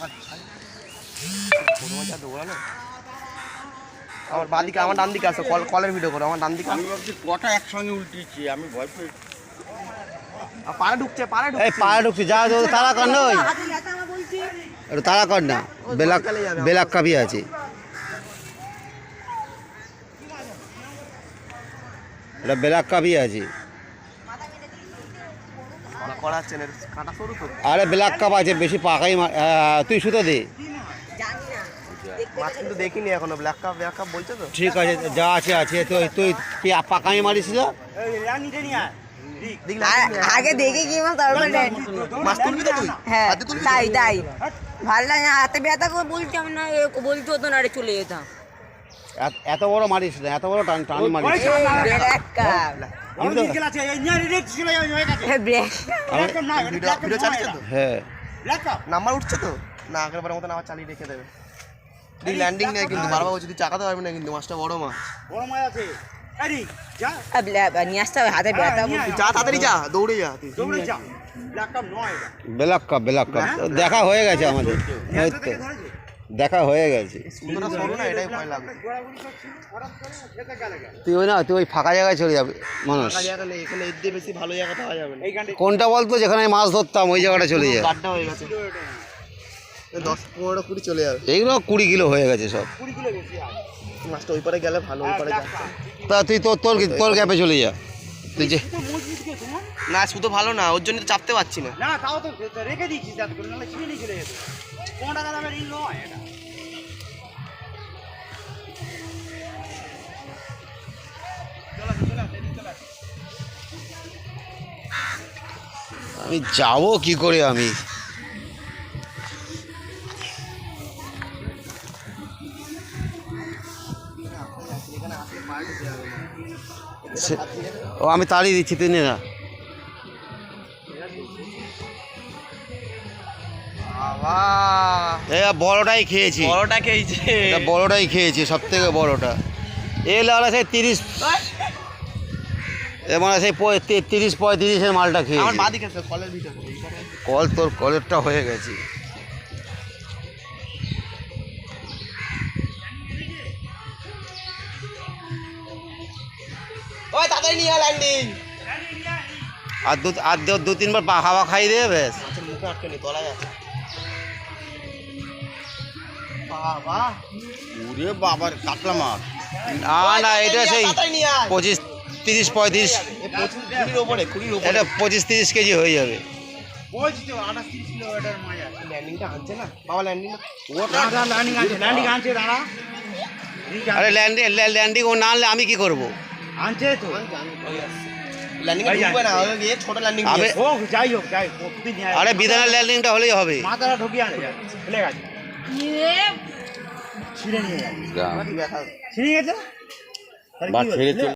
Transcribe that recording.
মাছ আর দৌড়ানো আমার ডান দিকে আসো কল কলের ভিডিও করো আমার ডান দিকে। আমি ভাবছি কটা একসঙ্গে উল্টিয়েছি আমি ভয় পেয়ে পাড়ে ঢুকছে পাড়ে এই ঢুকছে। যা তো তারা কর না ওই একটু তারা কর না বেলাক বেলাক আছে। এটা বেলাক কাপি আছে করাচ্ছেন এর কাটা সরু তো আরে ব্ল্যাক কাপ আছে বেশি পাকাই তুই সুতো দে। মাছ কিন্তু দেখিনি এখনও ব্ল্যাক কাপ ব্ল্যাক কাপ বলছে তো? ঠিক আছে যা আছে আছে। তুই পাকাই মারিস না আগে দেখে কি মাছ তারপরে মাছ তুলবি তো তুই? হ্যাঁ? তাই তাই? ভালো লাগে না, হাতে ব্যথা করে বলতাম না বলতে হতো না রে চলে যেতাম। এত- এত বড় মারিস না এত বড় টান টানি মারিস তো? হ্যাঁ। নাম্বার উঠছে তো? না আগের বারের মতন আবার চালিয়ে রেখে দেবে। তুই ল্যান্ডিং নেই কিন্তু বারবার তুই চাকাতে পারবি না কিন্তু মাছটা বড় মাছ। ব্ল্যাক নিয়ে আসতে হবে হাতে ব্যথা যা তাড়াতাড়ি যা দৌড়ে যা তুই। ব্ল্যাক কাপ ব্ল্যাক কাপ দেখা হয়ে গেছে আমাদের। এই তো দেখা হয়ে গেছে। তুই ওই না তুই ওই ফাঁকা জায়গায় চলে যাবে মানুষ। যাবে কোনটা বলতো? যেখানে আমি মাছ ধরতাম ওই জায়গাটা চলে হয়ে এই দশ পনেরো কুড়ি চলে যাবে। এইগুলো কুড়ি কিলো হয়ে গেছে সব। মাছটা ওই পারে গেলে ভালো ওই পারে তা তুই তোর তোর তোর গ্যাপে চলে যা। তুই যে না শুধু ভালো না ওর জন্য তো চাপতে পারছি না। না তাও তো রেখে টাকা দামের ঋণ নয় এটা। আমি যাব কি করে আমি? ও আমি তাড়িয়ে দিচ্ছি তুই নে। না বড়টাই খেয়েছি। বড়টা খেয়েছে। এটা বড়টাই খেয়েছি সব থেকে বড়টা। এ লালা সেই তিরিশ এ মানে সেই তিরিশ পঁয়ত্রিশের মালটা খেয়েছি। কল তোর কলেরটা হয়ে গেছে। আর দু আর দু- তিনবার হাওয়া খাই দেবে ব্যাস। মুখে আটকে নি তলায় আছে। বাবা। ওরে বাবার কাতলা মাছ। না না এটা সেই। পঁচিশ তিরিশ পঁয়ত্রিশ। এটা পঁচিশ তিরিশ কেজি হয়ে যাবে। আরে ল্যান্ডিং ল্যান্ডিং ও না আনলে আমি কি করব? আনছে তো। ল্যান্ডিং এ ঢুকবে না ওই গিয়ে ছোট ল্যান্ডিং আবে ও যাই হোক যাই হোক প্রতিদিন নিয়ে আরে বিধানের ল্যান্ডিংটা হলেই হবে। মাথাটা ঢুকিয়ে আনে ফেলে গেছে। ছিঁড়ে নিয়ে গেছে? বা ছেড়ে চলে